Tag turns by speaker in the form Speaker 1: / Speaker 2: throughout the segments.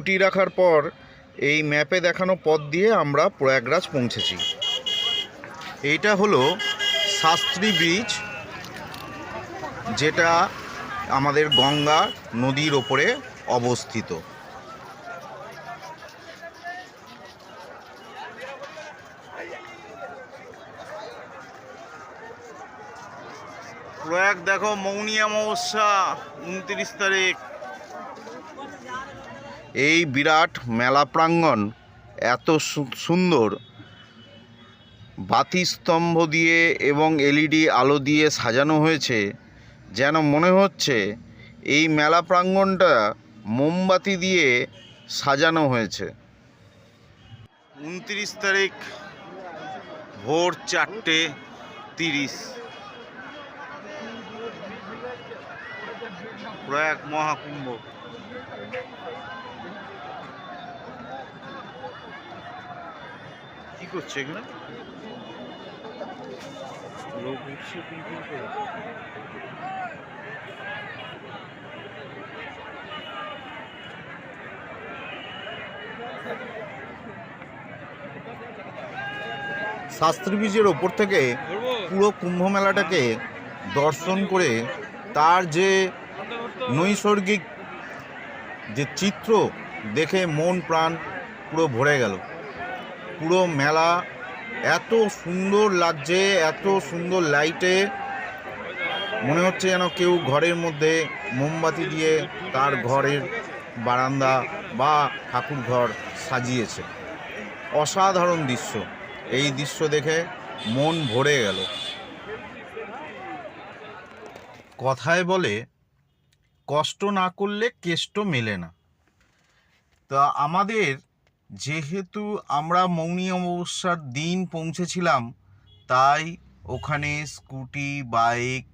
Speaker 1: Scooty রাখার পর এই ম্যাপে দেখানো পথ দিয়ে আমরা প্রয়াগরাজ পৌঁছেছি। এইটা হলো শাস্ত্রী ব্রিজ, যেটা আমাদের গঙ্গা নদীর ওপরে অবস্থিত। প্রয়াগ, দেখো, মৌনী অমাবস্যা, উনত্রিশ তারিখ। এই বিরাট মেলা প্রাঙ্গণ এত সুন্দর। বাতিস্তম্ভ দিয়ে এবং এলইডি আলো দিয়ে সাজানো হয়েছে। যেন মনে হচ্ছে এই মেলা প্রাঙ্গণটা মোমবাতি দিয়ে সাজানো হয়েছে। উনত্রিশ তারিখ ভোর চারটে তিরিশ। প্রয়াগ মহাকুম্ভ। করছে এখানে লোক উঠছে পিলপিল করে? শাস্ত্রী বীজের ওপর থেকে পুরো কুম্ভ মেলাটাকে দর্শন করে তার যে নৈসর্গিক যে চিত্র দেখে মন প্রাণ পুরো ভরে গেল। পুরো মেলা এত সুন্দর লাগছে, এত সুন্দর লাইটে মনে হচ্ছে যেন কেউ ঘরের মধ্যে মোমবাতি দিয়ে তার ঘরের বারান্দা বা ঠাকুর ঘর সাজিয়েছে। অসাধারণ দৃশ্য। এই দৃশ্য দেখে মন ভরে গেল। কথায় বলে, কষ্ট না করলে কেষ্ট মেলে না। তা আমাদের যেহেতু আমরা মৌনী অমাবস্যার দিন পৌঁছেছিলাম, তাই ওখানে স্কুটি, বাইক,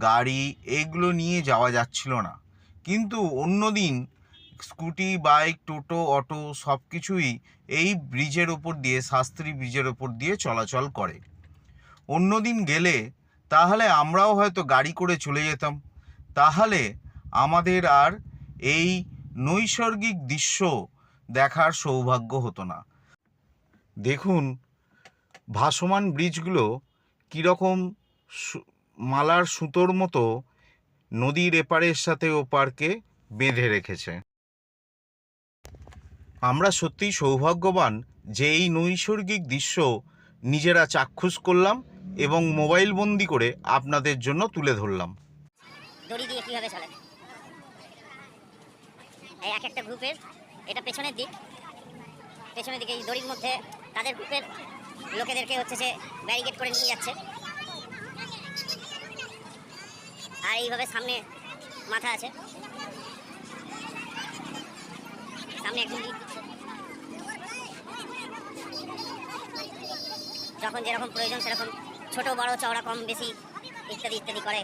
Speaker 1: গাড়ি এগুলো নিয়ে যাওয়া যাচ্ছিল না। কিন্তু অন্য দিন স্কুটি, বাইক, টোটো, অটো সব কিছুই এই ব্রিজের ওপর দিয়ে, শাস্ত্রী ব্রিজের ওপর দিয়ে চলাচল করে। অন্য দিন গেলে তাহলে আমরাও হয়তো গাড়ি করে চলে যেতাম। তাহলে আমাদের আর এই নৈসর্গিক দৃশ্য দেখার সৌভাগ্য হতো না। দেখুন, ভাসমান ব্রিজগুলো কীরকম মালার সুতোর মতো নদীর এপারের সাথে ওপারকে বেঁধে রেখেছে। আমরা সত্যিই সৌভাগ্যবান যে এই নৈসর্গিক দৃশ্য নিজেরা চাক্ষুষ করলাম এবং মোবাইল বন্দি করে আপনাদের জন্য তুলে ধরলাম।
Speaker 2: দড়ি দিয়ে কীভাবে চলে এক একটা গ্রুপের এটা পেছনের দিক। পেছনের দিকে এই দড়ির মধ্যে তাদের গ্রুপের লোকেদেরকে হচ্ছে যে ব্যারিকেড করে নিয়ে যাচ্ছে। আর এইভাবে সামনে মাথা আছে। সামনে একজন যখন যেরকম প্রয়োজন সেরকম ছোট, বড়, চওড়া, কম, বেশি ইত্যাদি ইত্যাদি করে।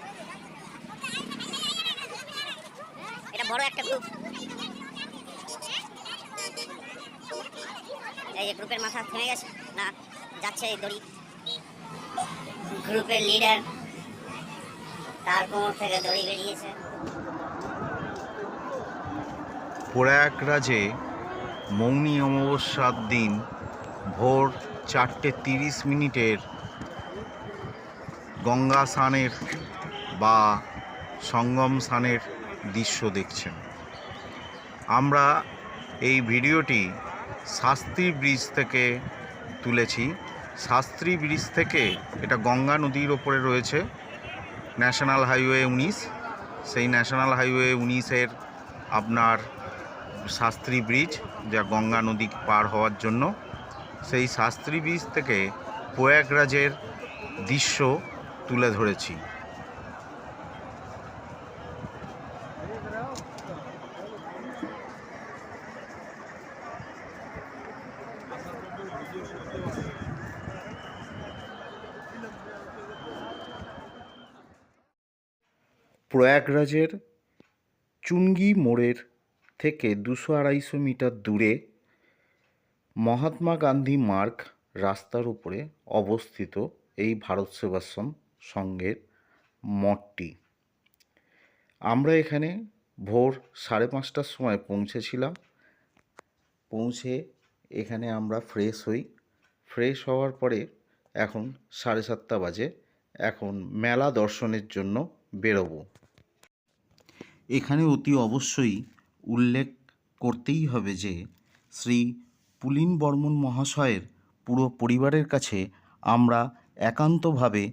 Speaker 2: এটা বড় একটা গ্রুপ এই যে গ্রুপের মাথা থেমে গেছে। না, যাচ্ছে এই দড়ি। গ্রুপের লিডার তার কোমর থেকে দড়ি বেরিয়েছে।
Speaker 1: প্রয়াগরাজে মৌনী অমাবস্যার দিন ভোর চারটে তিরিশ মিনিটের গঙ্গা স্নানের বা সঙ্গম স্নানের দৃশ্য দেখছেন। আমরা এই ভিডিওটি শাস্ত্রী ব্রিজ থেকে তুলেছি। শাস্ত্রী ব্রিজ থেকে এটা গঙ্গা নদীর ওপরে রয়েছে। ন্যাশনাল হাইওয়ে উনিশ। সেই ন্যাশনাল হাইওয়ে উনিশের আপনার শাস্ত্রী ব্রিজ যা গঙ্গা নদী পার হওয়ার জন্য। সেই শাস্ত্রী ব্রিজ থেকে প্রয়াগরাজের দৃশ্য তুলে ধরেছি। প্রয়াগরাজের চুঙ্গি মোড়ের থেকে দুশো আড়াইশো মিটার দূরে মহাত্মা গান্ধী মার্গ রাস্তার উপরে অবস্থিত এই ভারত সেবাশ্রম সংঘের মঠটি। আমরা এখানে ভোর সাড়ে পাঁচটার সময় পৌঁছেছিলাম। পৌঁছে এখানে আমরা ফ্রেশ হই। ফ্রেশ হওয়ার পরে এখন সাড়ে সাতটা বাজে। এখন মেলা দর্শনের জন্য বেরোবো। এখানে অতি অবশ্যই উল্লেখ করতেই হবে যে, শ্রী পুলিন বর্মন মহাশয়ের পুরো পরিবারের কাছে আমরা একান্তভাবে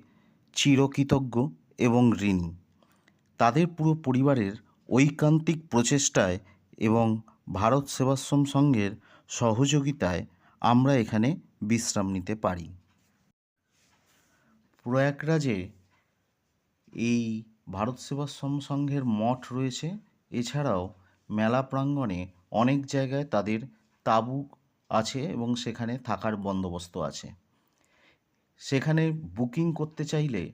Speaker 1: চিরকৃতজ্ঞ এবং ঋণী। তাদের পুরো পরিবারের ঐকান্তিক প্রচেষ্টায় এবং ভারত সেবাশ্রম সংঘের সহযোগিতায় আমরা এখানে বিশ্রাম নিতে পারি। প্রয়াগরাজে এই ভারত সেবাশ্রম সংঘের মঠ রয়েছে। এছাড়াও মেলা প্রাঙ্গণে অনেক জায়গায় তাদের তাঁবু আছে এবং সেখানে থাকার বন্দোবস্ত আছে। সেখানে বুকিং করতে চাইলে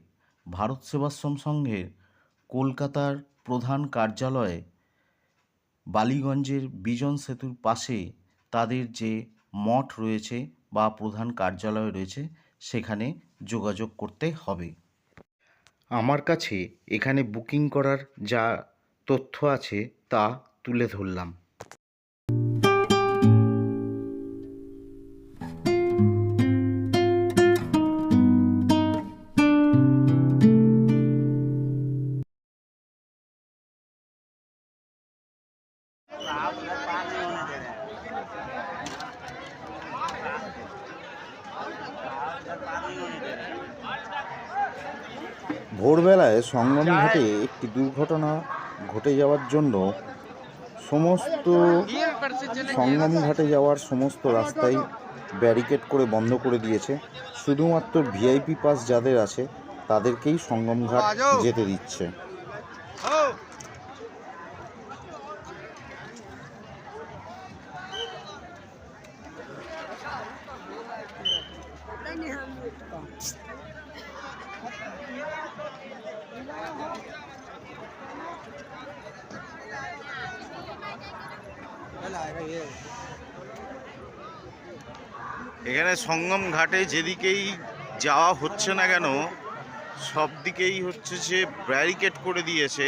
Speaker 1: ভারত সেবাশ্রম সংঘের কলকাতার প্রধান কার্যালয়ে বালিগঞ্জের বিজন সেতুর পাশে তাদের যে মঠ রয়েছে বা প্রধান কার্যালয় রয়েছে, সেখানে যোগাযোগ করতে হবে। আমার কাছে এখানে বুকিং করার যা তথ্য আছে তা তুলে ধরলাম। ভোরবেলায় সঙ্গম ঘাটে একটি দুর্ঘটনা ঘটে যাওয়ার জন্য সমস্ত সঙ্গম ঘাটে যাওয়ার সমস্ত রাস্তাই ব্যারিকেড করে বন্ধ করে দিয়েছে। শুধুমাত্র ভিআইপি পাস যাদের আছে তাদেরকেই সঙ্গম ঘাট যেতে দিচ্ছে। এখানে সঙ্গম ঘাটে যেদিকেই যাওয়া হচ্ছে না কেন, সব দিকেই হচ্ছে যে ব্যারিকেড করে দিয়েছে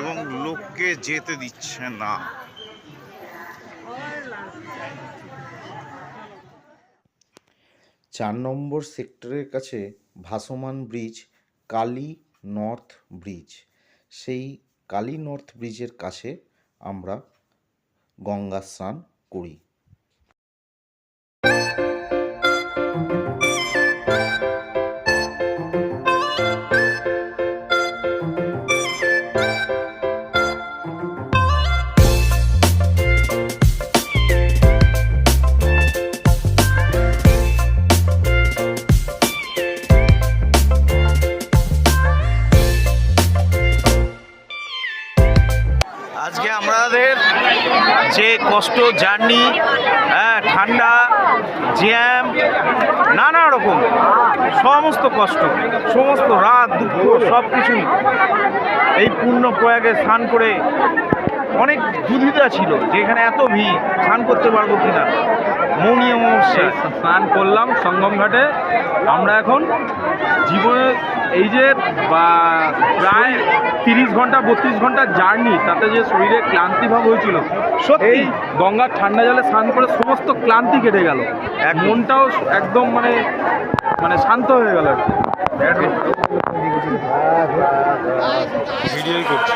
Speaker 1: এবং লোককে যেতে দিচ্ছে না। চার নম্বর সেক্টরের কাছে ভাসমান ব্রিজ, কালী নর্থ ব্রিজ। সেই কালী নর্থ ব্রিজের কাছে আমরা গঙ্গা স্নান করি। জার্নি হ্যাঁ ঠান্ডা, জ্যাম, নানা রকম, সমস্ত কষ্ট, সমস্ত রাত দুঃখ সব কিছুই এই পূর্ণ প্রয়াগে স্নান করে অনেক দুধিতা ছিল যে এখানে এত ভিড়, স্নান করতে পারব কিনা? মৌনী অমাবস্যা।
Speaker 3: স্নান করলাম সঙ্গম ঘাটে। আমরা এখন জীবনে এই যে বা প্রায় তিরিশ ঘণ্টা বত্রিশ ঘণ্টা জার্নি তাতে যে শরীরে ক্লান্তিভাব হয়েছিল
Speaker 1: সত্যি?
Speaker 3: এই গঙ্গার ঠান্ডা জলে স্নান করে সমস্ত ক্লান্তি কেটে গেল
Speaker 1: এক
Speaker 3: মনটাও একদম মানে মানে শান্ত হয়ে গেল আর কি।
Speaker 1: ভিডিওই করছি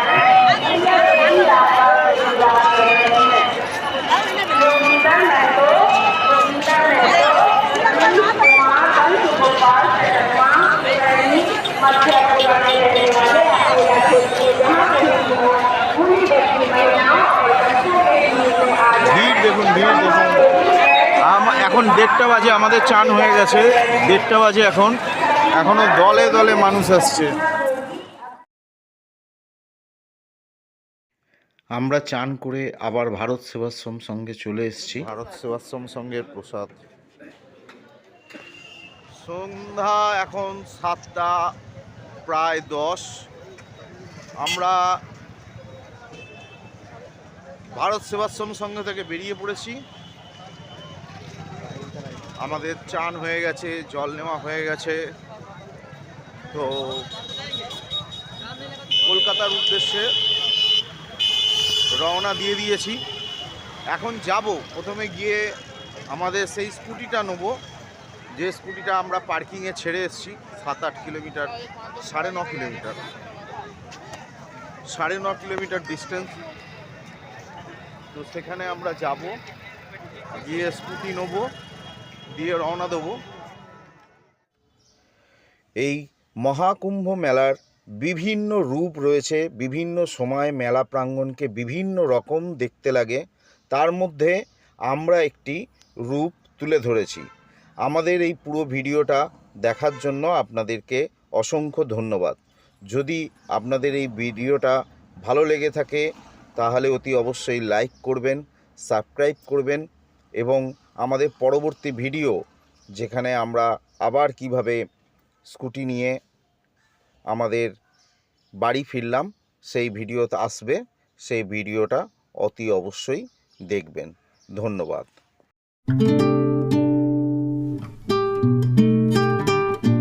Speaker 1: ভিড় দেখুন ভিড় দেখুন আম- এখন দেড়টা বাজে আমাদের চান হয়ে গেছে। দেড়টা বাজে এখন। এখনও দলে দলে মানুষ আসছে। আমরা চান করে আবার ভারত সেবাশ্রম সঙ্গে চলে এসেছি। ভারত সেবাশ্রম সঙ্গের প্রসাদ। সন্ধ্যা এখন সাতটা, প্রায় দশ। আমরা ভারত সেবাশ্রম সঙ্গে থেকে বেরিয়ে পড়েছি। আমাদের চান হয়ে গেছে, জল নেওয়া হয়ে গেছে। তো কলকাতার উদ্দেশ্যে রওনা দিয়ে দিয়েছি। এখন যাব, প্রথমে গিয়ে আমাদের সেই স্কুটিটা নেব। যে স্কুটিটা আমরা পার্কিংয়ে ছেড়ে এসেছি সাত আট কিলোমিটার, সাড়ে ন কিলোমিটার। সাড়ে ন কিলোমিটার ডিস্টেন্স। তো সেখানে আমরা যাব, গিয়ে স্কুটি নেব। দিয়ে রওনা দেবো। এই মহাকুম্ভ মেলার বিভিন্ন রূপ রয়েছে, বিভিন্ন সময় মেলা প্রাঙ্গণকে বিভিন্ন রকম দেখতে লাগে। তার মধ্যে আমরা একটি রূপ তুলে ধরেছি। আমাদের এই পুরো ভিডিওটা দেখার জন্য আপনাদেরকে অসংখ্য ধন্যবাদ। যদি আপনাদের এই ভিডিওটা ভালো লেগে থাকে, তাহলে অতি অবশ্যই লাইক করবেন, সাবস্ক্রাইব করবেন এবং আমাদের পরবর্তী ভিডিও যেখানে আমরা আবার কীভাবে স্কুটি নিয়ে আমাদের বাড়ি ফিরলাম, সেই ভিডিওতে আসবে। সেই ভিডিওটা অতি অবশ্যই দেখবেন। ধন্যবাদ।